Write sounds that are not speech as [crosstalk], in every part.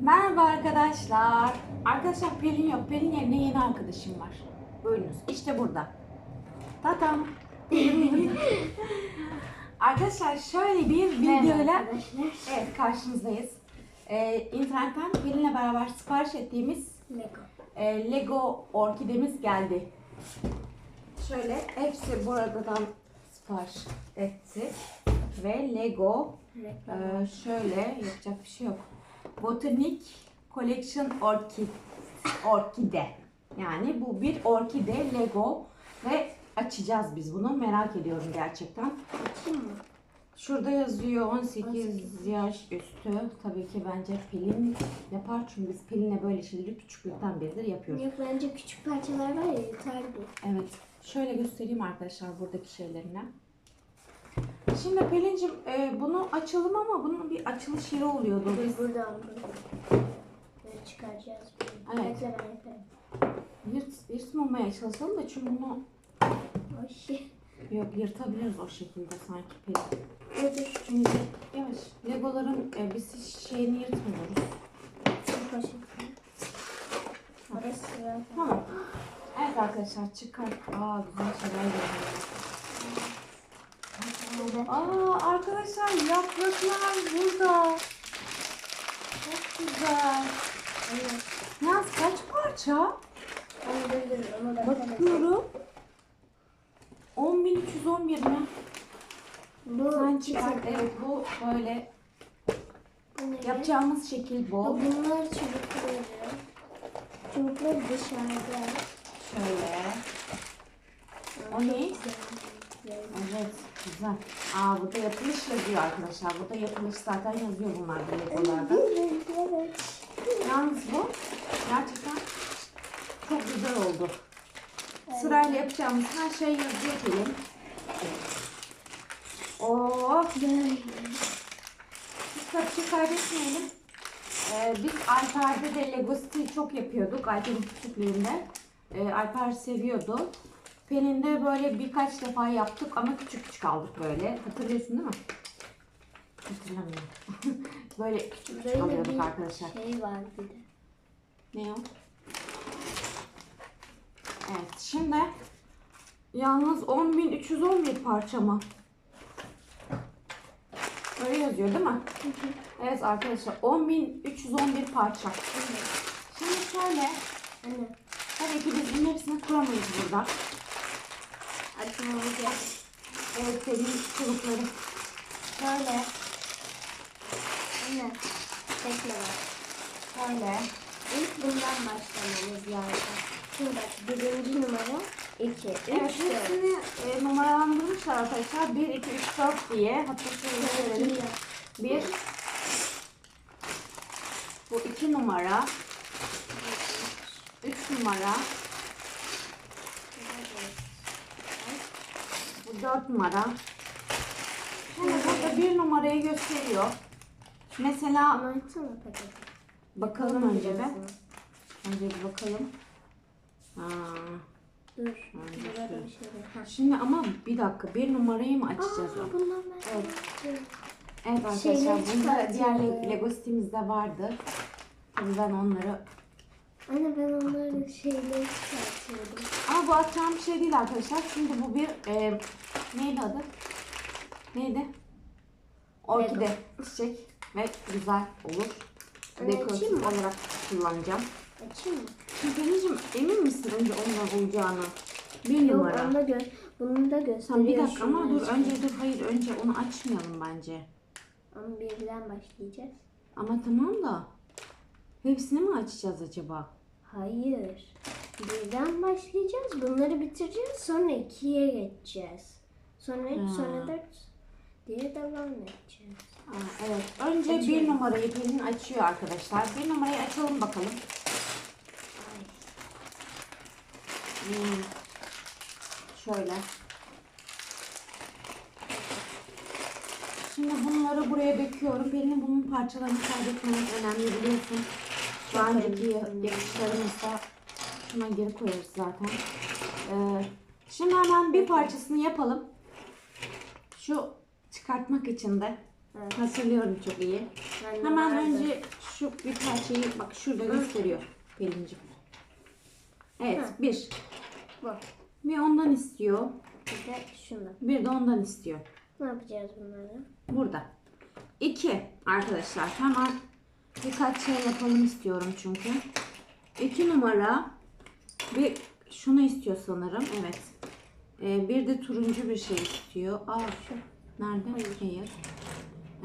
Merhaba arkadaşlar. Arkadaşlar Pelin yok. Pelin yerine yeni arkadaşım var. Buyurunuz. İşte burada. Tatam. [laughs] arkadaşlar şöyle bir videoyla evet karşınızdayız. Ee, internetten Pelin'le beraber sipariş ettiğimiz Lego. e, Lego orkidemiz geldi. Şöyle hepsi buradan sipariş ettik. Ve Lego ee, şöyle yapacak bir şey yok. Botanic Collection Orchid Orkide. Yani bu bir orkide Lego ve açacağız biz bunu. Merak ediyorum gerçekten. Açayım mı? Şurada yazıyor 18 18. yaş üstü. Tabii ki bence Pelin yapar çünkü biz Pelin'le böyle şeyleri küçüklükten beridir yapıyoruz. Yok bence küçük parçalar var ya yeterli. Evet. Şöyle göstereyim arkadaşlar buradaki şeylerini. Şimdi Pelin'cim e, bunu açalım ama bunun bir açılış yeri oluyordu. Biz buradan böyle çıkaracağız. Evet. Bekle ben yaparım. Yırt, yırtmamaya çalışalım da çünkü bunu şey. yok yırtabiliriz o şekilde sanki pek. Nedir? Çünkü yavaş Legoların e, biz şeyini yırtmıyoruz. Orası var. Tamam. Evet arkadaşlar çıkar. Aa güzel şeyler geliyor. Aa arkadaşlar yapraklar burada. Çok güzel. Evet. Yalnız kaç parça? Onu Bakıyorum. 10.311 mi? Bu Sen çıkar. tane. Evet bu böyle Bu ne? yapacağımız şekil bu. Bunlar çubukları. Çubuklar dışarıda. Şöyle. O ne? Evet, güzel. Aa burada yapılış yazıyor arkadaşlar. Burada yapılış zaten yazıyor bunlar bu legolarda. Evet, evet. Yalnız bu gerçekten çok güzel oldu. Sırayla yapacağımız her şey yazıyor Pelin. Oo, biz kaçı kaybetmeyelim. Ee, biz Alper'de de Lego City çok yapıyorduk. Alper'in küçüklüğünde. Ee, Alper seviyordu. Pelin'de böyle birkaç defa yaptık ama küçük küçük aldık böyle. Hatırlıyorsun değil mi? Hatırlamıyorum. [laughs] böyle küçük küçük Böyle alıyorduk bir arkadaşlar. şey var bir de. Ne o? Evet şimdi yalnız 10.311 parça mı? Öyle yazıyor değil mi? Evet arkadaşlar 10.311 parça. Şimdi şöyle Anne. tabii ki biz bunun hepsini kuramayız burada. Gerek. Evet senin çubukları. Şöyle Anne. Bekle bak. şöyle. İlk bundan başlamamız lazım. Şimdi bak birinci numara 2, 3, Evet 4. hepsini e, numaralandırmışlar arkadaşlar. 1, 2, 3, 4 diye. Hatta şöyle verelim. Bir. Bu iki numara. Üç numara. Bu dört numara. Şimdi burada bir numarayı gösteriyor. Mesela bakalım önce bir. Önce bir bakalım. Ha. Dur. Önce Burada şu. bir şey var. Ha. Şimdi ama bir dakika bir numarayı mı açacağız? Aa, bundan ben Evet. evet. Evet arkadaşlar Şeyleri bunda diğer. Le- Lego sitemizde vardı. Tabii ben onları Anne ben onların şeyleri çıkartıyordum. Ama bu atacağım bir şey değil arkadaşlar. Şimdi bu bir e, neydi adı? Neydi? Orkide çiçek ve güzel olur. Dekoratif olarak kullanacağım. Açayım mı? Pelin'cim emin misin önce onunla olacağını? Bir Yok numara. onu da gö bunu da gösteriyor. Tamam bir dakika ama dur önce dur hayır önce onu açmayalım bence. Ama birden başlayacağız. Ama tamam da hepsini mi açacağız acaba? Hayır. Birden başlayacağız. Bunları bitireceğiz. Sonra ikiye geçeceğiz. Sonra Ha. sonra dört diye devam edeceğiz. Aa, evet. Önce bir Açıyorum. numarayı Pelin açıyor arkadaşlar. Bir numarayı açalım bakalım. Ay. Hmm. Şöyle. Şimdi bunları buraya döküyorum. Benim bunun parçalarını kaybetmemiz önemli biliyorsun. Daha Çok önceki yapışlarımızda şuna geri koyarız zaten. Ee, şimdi hemen bir parçasını yapalım. Şu çıkartmak için de Evet. hatırlıyorum çok iyi. Ben Hemen vardı. önce şu bir parçayı bak şurada gösteriyor Pelin'cim. Evet Hı. bir. Bu. Bir ondan istiyor. Bir de şunu. Bir de ondan istiyor. Ne yapacağız bunları? Burada. İki arkadaşlar. Hemen birkaç şey yapalım istiyorum çünkü. İki numara bir şunu istiyor sanırım. Evet. Ee, bir de turuncu bir şey istiyor. Aa şu. Nerede? Hayır.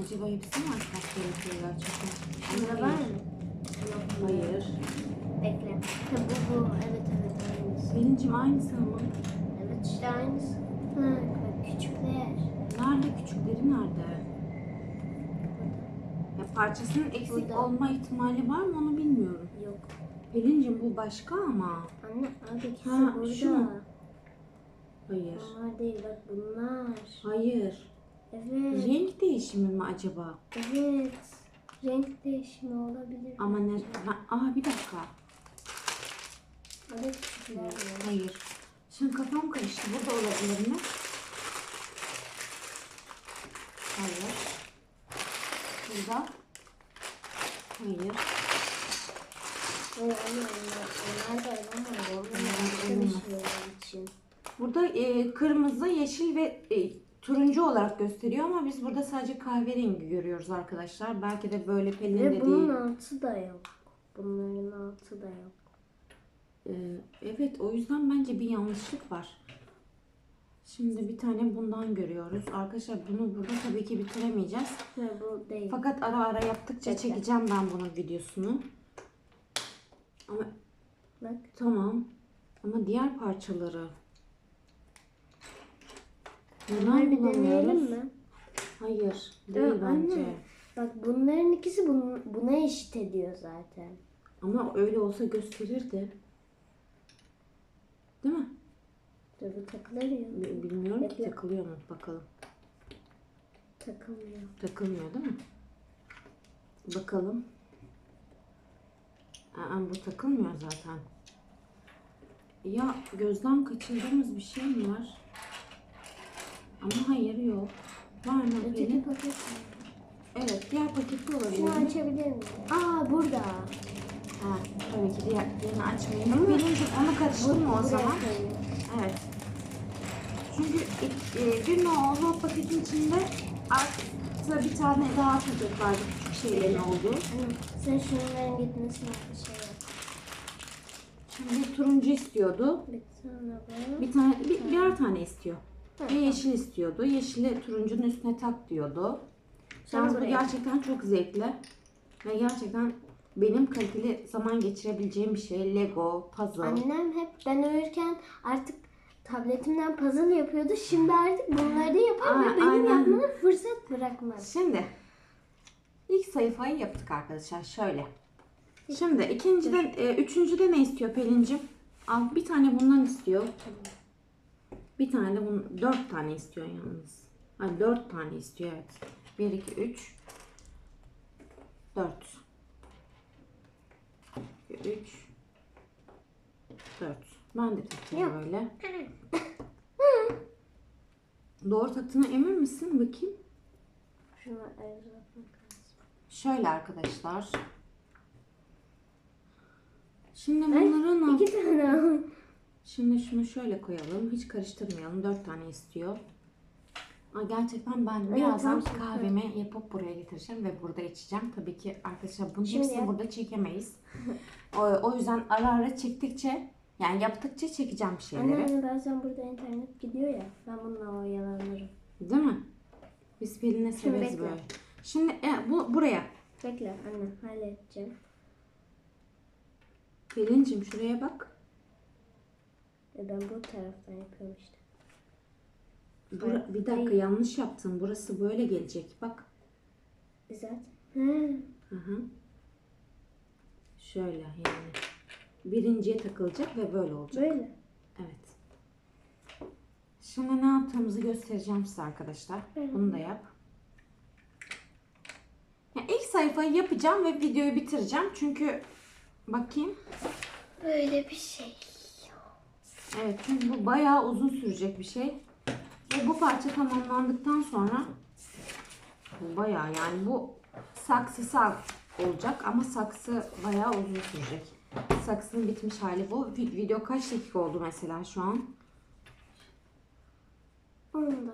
Acaba hepsi mi açmak gerekiyor gerçekten? Bunda var mı? Yok. Hayır. Bekle. Ha, bu bu. Evet evet aynısı. Pelincim aynısı ama. Evet işte aynısı. Ha, bak küçükler. Nerede küçükleri nerede? Ya parçasının eksik Burada. olma ihtimali var mı onu bilmiyorum. Yok. Pelincim bu başka ama. Anne abi ikisi Ha, burada. şu? Hayır. Bunlar değil bak bunlar. Hayır. Evet. Renk değişimi mi acaba? Evet. Renk değişimi olabilir. Ama ne? Ben, aa bir dakika. Evet. Hayır. Şimdi kafam karıştı. Burada olabilir mi? Hayır. Burada. Hayır. Hayır anne onlar, onlar da olamaz. Onlar Onlar bir olamaz. Burada e, kırmızı, yeşil ve e, turuncu olarak gösteriyor ama biz burada sadece kahverengi görüyoruz arkadaşlar. Belki de böyle Pelin Ve de bunun altı da yok. Bunların altı da yok. Ee, evet o yüzden bence bir yanlışlık var. Şimdi bir tane bundan görüyoruz. Arkadaşlar bunu burada tabii ki bitiremeyeceğiz. Ve bu değil. Fakat ara ara yaptıkça Bekle. çekeceğim ben bunun videosunu. Ama Bak. tamam. Ama diğer parçaları neden Bunları bir deneyelim mi? Hayır, Ya değil bence. anne. Bak bunların ikisi bun- buna eşit ediyor zaten. Ama öyle olsa gösterirdi. Değil mi? Ya. Bi- Bilmiyorum ki Bekle. takılıyor mu bakalım. Takılmıyor. Takılmıyor değil mi? Bakalım. Aa, bu takılmıyor zaten. Ya gözden kaçırdığımız bir şey mi var? Ama hayır yok. Var mı Öteki paket mi? Evet diğer paketli olabilir Şunu mi? açabilir miyim? Aa burada. Ha, tabii ki diğer, diğerini açmayayım. Benimcim onu karıştırma o Buraya zaman. koyayım. Evet. Çünkü e, bir nolu paketin içinde artı bir tane daha paket vardı küçük şeylerin olduğu. Anne, Sen şunların gitmesine bir şey yap. Şimdi turuncu istiyordu. Bir tane bu. Bir tane, bir, birer tane istiyor. Ve yeşil istiyordu. Yeşili turuncunun üstüne tak diyordu. Yalnız bu buraya. gerçekten çok zevkli. Ve gerçekten benim kaliteli zaman geçirebileceğim bir şey. Lego, puzzle. Annem hep ben uyurken artık tabletimden puzzle yapıyordu. Şimdi artık bunları da yapar Aa, ve benim aynen. yapmama fırsat bırakmaz. Şimdi ilk sayfayı yaptık arkadaşlar şöyle. Şimdi ikinciden, e, üçüncüde ne istiyor Pelin'cim? Al bir tane bundan istiyor. Bir tane de bunun, dört tane istiyor yalnız. Ha, dört tane istiyor evet. Bir, iki, üç. Dört. Üç. Dört. Ben de takayım Yok. böyle. [laughs] Doğru taktığına emin misin? Bakayım. Şunu. Şöyle arkadaşlar. Şimdi bunları ne İki tane. Şimdi şunu şöyle koyalım. Hiç karıştırmayalım. Dört tane istiyor. Aa, gerçekten ben Evet, birazdan tamam, kahvemi yapıp buraya getireceğim ve burada içeceğim. Tabii ki arkadaşlar bunun Şimdi hepsini burada çekemeyiz. [laughs] o, o yüzden ara ara çektikçe yani yaptıkça çekeceğim bir şeyleri. anne bazen burada internet gidiyor ya. Ben bununla oyalanırım. Değil mi? Biz Pelin'e severiz bekle. böyle. Şimdi e, bu buraya. Bekle anne halledeceğim. Pelin'cim şuraya bak. E ben bu taraftan yapıyorum işte. Bura- bir dakika hayır. yanlış yaptın. Burası böyle gelecek. Bak. Zaten. Hı. Hı hı. Şöyle yani. Birinciye takılacak ve böyle olacak. Böyle. Evet. Şimdi ne yaptığımızı göstereceğim size arkadaşlar. Evet. Bunu da yap. Ya ilk sayfayı yapacağım ve videoyu bitireceğim. Çünkü bakayım. Böyle bir şey. Evet çünkü bu bayağı uzun sürecek bir şey. Ve bu parça tamamlandıktan sonra bu bayağı yani bu saksı sak olacak ama saksı bayağı uzun sürecek. Saksının bitmiş hali bu. Vi- Video kaç dakika oldu mesela şu an? 10 dakika.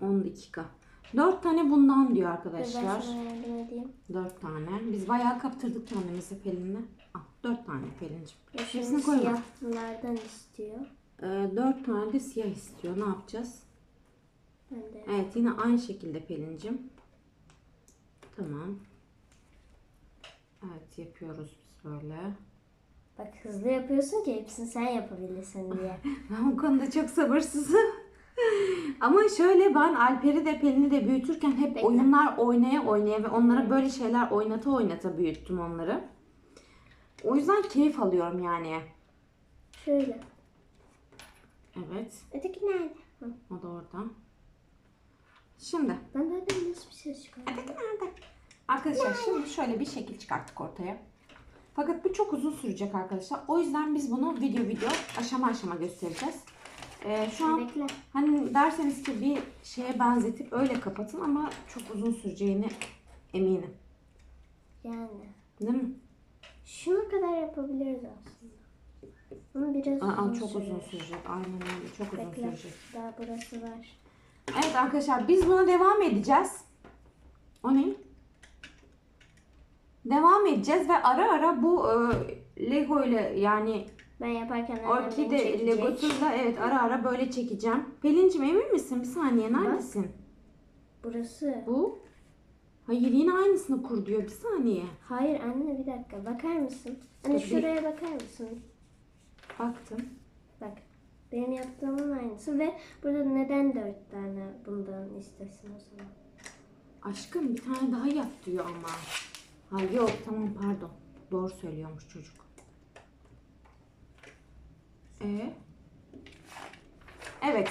10 dakika. 4 tane bundan diyor Ben arkadaşlar. edeyim. 4 tane. Biz bayağı kaptırdık kendimizi Pelin'le. Ah 4 tane Pelin'cim. Ya Hepsini koyma. siyahlardan istiyor. Ee, 4 tane de siyah istiyor. Ne yapacağız? Ben de. Evet yine aynı şekilde Pelin'cim. Tamam. Evet yapıyoruz biz böyle. Bak hızlı yapıyorsun ki hepsini sen yapabilirsin diye. [laughs] Ben bu konuda çok sabırsızım. [laughs] Ama şöyle ben Alper'i de Pelin'i de büyütürken hep Bekle. oyunlar oynaya oynaya ve onlara böyle şeyler oynata oynata büyüttüm onları. O yüzden keyif alıyorum yani. Şöyle. Evet. Öteki nerede? Hı. O da orada. Şimdi Ben nereden nasıl bir ses çıkardım? arkadaşlar şimdi şöyle bir şekil çıkarttık ortaya. Fakat bu çok uzun sürecek arkadaşlar. O yüzden biz bunu video video aşama aşama göstereceğiz. Ee, şu an Bekle. Hani derseniz ki bir şeye benzetip öyle kapatın ama çok uzun süreceğini eminim. Yani. Değil mi? Şuna kadar yapabiliriz aslında. Ama biraz Aa, uzun çok uzun sürecek. Aynen öyle. Çok uzun Bekle. sürecek. Daha burası var. Evet arkadaşlar biz buna devam edeceğiz. O ne? Devam edeceğiz ve ara ara bu e, Lego ile yani Ben yaparken annem beni orkide çekecek. Legosuyla evet ara ara böyle çekeceğim. Pelin'cim emin misin? Bir saniye neredesin? Burası. Bu? Hayır yine aynısını kur diyor. Bir saniye. Hayır anne bir dakika bakar mısın? Anne bir- şuraya bakar mısın? Baktım. Bak. Benim yaptığımın aynısı ve burada neden dört tane bundan istesin o zaman? Aşkım bir tane daha yap diyor ama. Ha yok tamam pardon. Doğru söylüyormuş çocuk. Ee? Evet.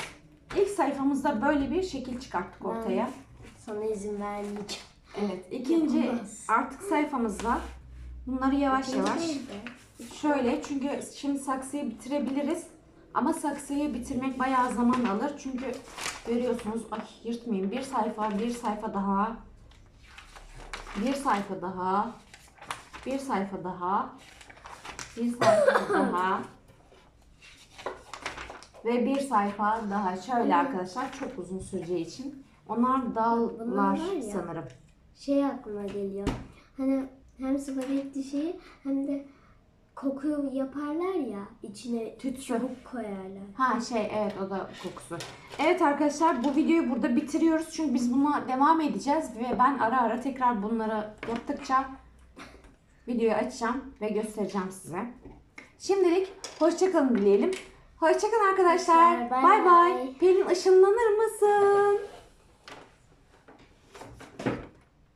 İlk sayfamızda böyle bir şekil çıkarttık ortaya. Sana izin vermeyeceğim. Evet. ikinci Yapamaz. artık sayfamız var. Bunları yavaş yavaş. De. Şöyle çünkü şimdi saksıyı bitirebiliriz. Ama saksıyı bitirmek bayağı zaman alır. Çünkü görüyorsunuz ay yırtmayayım. Bir sayfa, bir sayfa daha. Bir sayfa daha. Bir sayfa daha. Bir sayfa daha. [laughs] Ve bir sayfa daha. Şöyle arkadaşlar çok uzun süreceği için. Onlar Bunlar dallar ya. sanırım. Şey aklıma geliyor. Hani hem spagetti şeyi hem de koku yaparlar ya içine Tütsü. çubuk koyarlar. Ha şey evet o da kokusu. Evet arkadaşlar bu videoyu burada bitiriyoruz. Çünkü biz buna devam edeceğiz. Ve ben ara ara tekrar bunları yaptıkça videoyu açacağım ve göstereceğim size. Şimdilik hoşçakalın dileyelim. Hoşçakalın arkadaşlar. Bay. bay. Pelin ışınlanır mısın?